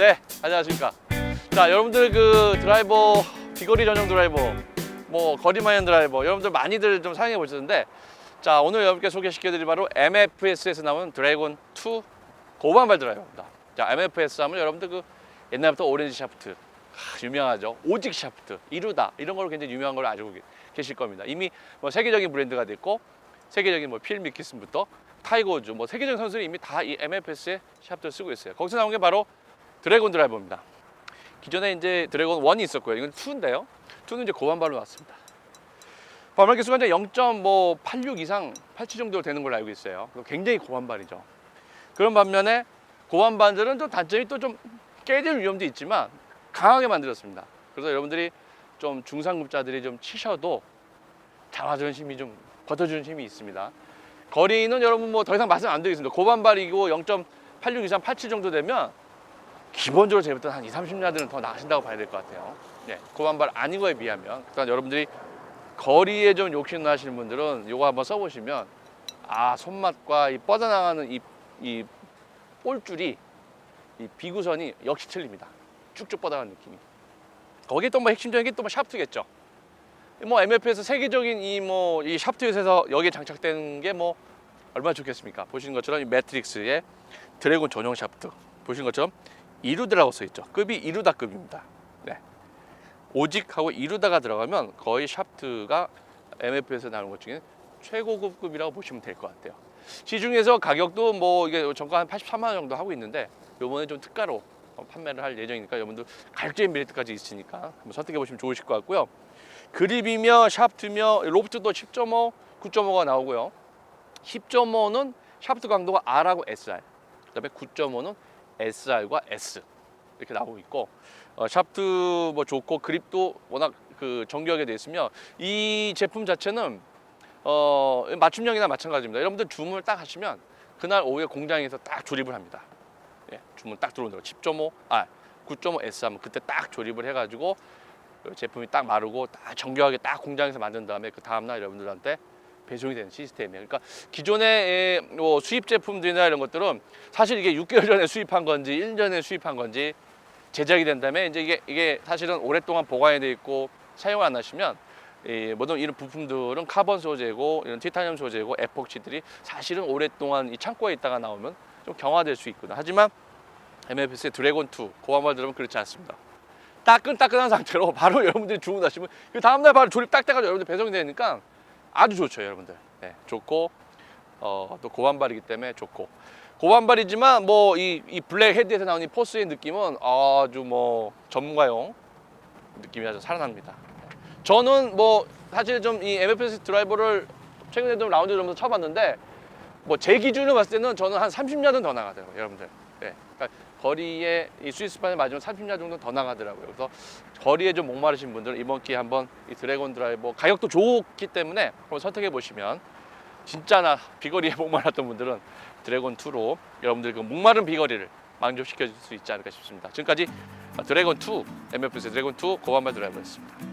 네, 안녕하십니까. 자, 여러분들 그 드라이버 비거리 전용 드라이버, 뭐 거리만연 드라이버, 여러분들 많이들 좀 사용해 보셨는데, 자 오늘 여러분께 소개시켜 드릴 바로 MFS에서 나온 드래곤 2 고반발 드라이버입니다. 자, MFS 하면 여러분들 그 옛날부터 오렌지 샤프트 하, 유명하죠. 오직 샤프트, 이루다 이런 걸로 굉장히 유명한 걸 알고 계- 계실 겁니다. 이미 뭐 세계적인 브랜드가 됐고 세계적인 뭐 필 미키슨부터 타이거 우즈 뭐 세계적인 선수들이 이미 다 이 MFS의 샤프트를 쓰고 있어요. 거기서 나온 게 바로 드래곤 드라이버입니다. 기존에 이제 드래곤 1이 있었고요. 이건 2인데요. 2는 이제 고반발로 나왔습니다. 발말 개수가 이제 0.86 이상 87 정도 되는 걸로 알고 있어요. 굉장히 고반발이죠. 그런 반면에 고반반들은 또 단점이 또 좀 깨질 위험도 있지만 강하게 만들었습니다. 그래서 여러분들이 좀 중상급자들이 좀 치셔도 잡아주는 힘이 좀 버텨주는 힘이 있습니다. 거리는 여러분 뭐 더 이상 말씀 안 드리겠습니다. 고반발이고 0.86 이상 87 정도 되면 기본적으로 제부터 한 2, 30야드는 더 나가신다고 봐야 될 것 같아요. 네, 고반발 아닌 거에 비하면 일단 여러분들이 거리에 좀 욕심 나시는 분들은 이거 한번 써보시면 아 손맛과 이 뻗어나가는 이, 이 볼줄이 이 비구선이 역시 틀립니다. 쭉쭉 뻗어가는 느낌이. 거기에 또 뭐 핵심적인 게 또 뭐 샤프트겠죠. 뭐 MF에서 세계적인 이 뭐 이 샤프트에서 여기에 장착되는 게 뭐 얼마나 좋겠습니까? 보시는 것처럼 이 매트릭스의 드래곤 전용 샤프트 보시는 것처럼 이루드라고 써 있죠. 급이 이루다 급입니다. 네. 오직하고 이루다가 들어가면 거의 샤프트가 MF에서 나오는 것 중에 최고급 급이라고 보시면 될 것 같아요. 시중에서 가격도 뭐 이게 정가 한 83만 원 정도 하고 있는데 요번에 좀 특가로 어, 판매를 할 예정이니까 여러분들 가격적인 메리트까지 있으니까 한번 선택해 보시면 좋으실 것 같고요. 그립이며 샤프트며 로프트도 10.5, 9.5가 나오고요. 10.5는 샤프트 강도가 R하고 SR. 그다음에 9.5는 SR과 S 이렇게 나오고 있고 어, 샤프트 뭐 좋고 그립도 워낙 그 정교하게 돼 있으며 이 제품 자체는 어, 맞춤형이나 마찬가지입니다. 여러분들 주문을 딱 하시면 그날 오후에 공장에서 딱 조립을 합니다. 예, 주문 딱 들어오는 거 10.5, 아 9.5 S 하면 그때 딱 조립을 해가지고 그 제품이 딱 마르고 딱 정교하게 딱 공장에서 만든 다음에 그 다음날 여러분들한테 배송이 되는 시스템이에요. 그러니까 기존의 예, 뭐 수입 제품들이나 이런 것들은 사실 이게 6개월 전에 수입한 건지 1년 전에 수입한 건지 제작이 된 다음에 이제 이게 이게 사실은 오랫동안 보관이 돼 있고 사용을 안 하시면 이 모든 이런 부품들은 카본 소재고 이런 티타늄 소재고 에폭시들이 사실은 오랫동안 이 창고에 있다가 나오면 좀 경화될 수 있구나. 하지만 MFS의 드래곤 2 고함을 들으면 그렇지 않습니다. 따끈따끈한 상태로 바로 여러분들이 주문하시면 그 다음날 바로 조립 딱 돼가지고 여러분들 배송이 되니까 아주 좋죠 여러분들. 네, 좋고 어, 또 고반발이기 때문에 좋고 고반발이지만 뭐 이 이 블랙 헤드에서 나오는 이 포스의 느낌은 아주 뭐 전문가용 느낌이 아주 살아납니다. 저는 뭐 사실 좀 이 MFS 드라이버를 최근에 좀 라운드 좀 쳐봤는데 뭐 제 기준으로 봤을 때는 저는 한 30야드 더 나가더라고요, 여러분들. 네. 그러니까 거리에 이 스위스판을 맞으면 30야드 정도 더 나가더라고요. 그래서 거리에 좀 목마르신 분들은 이번 기회에 한번 이 드래곤 드라이버 가격도 좋기 때문에 한번 선택해 보시면 진짜나 비거리에 목말랐던 분들은 드래곤 2로 여러분들 그 목마른 비거리를 만족시켜 줄 수 있지 않을까 싶습니다. 지금까지 드래곤 2 MFS 드래곤 2 고반발 드라이버였습니다.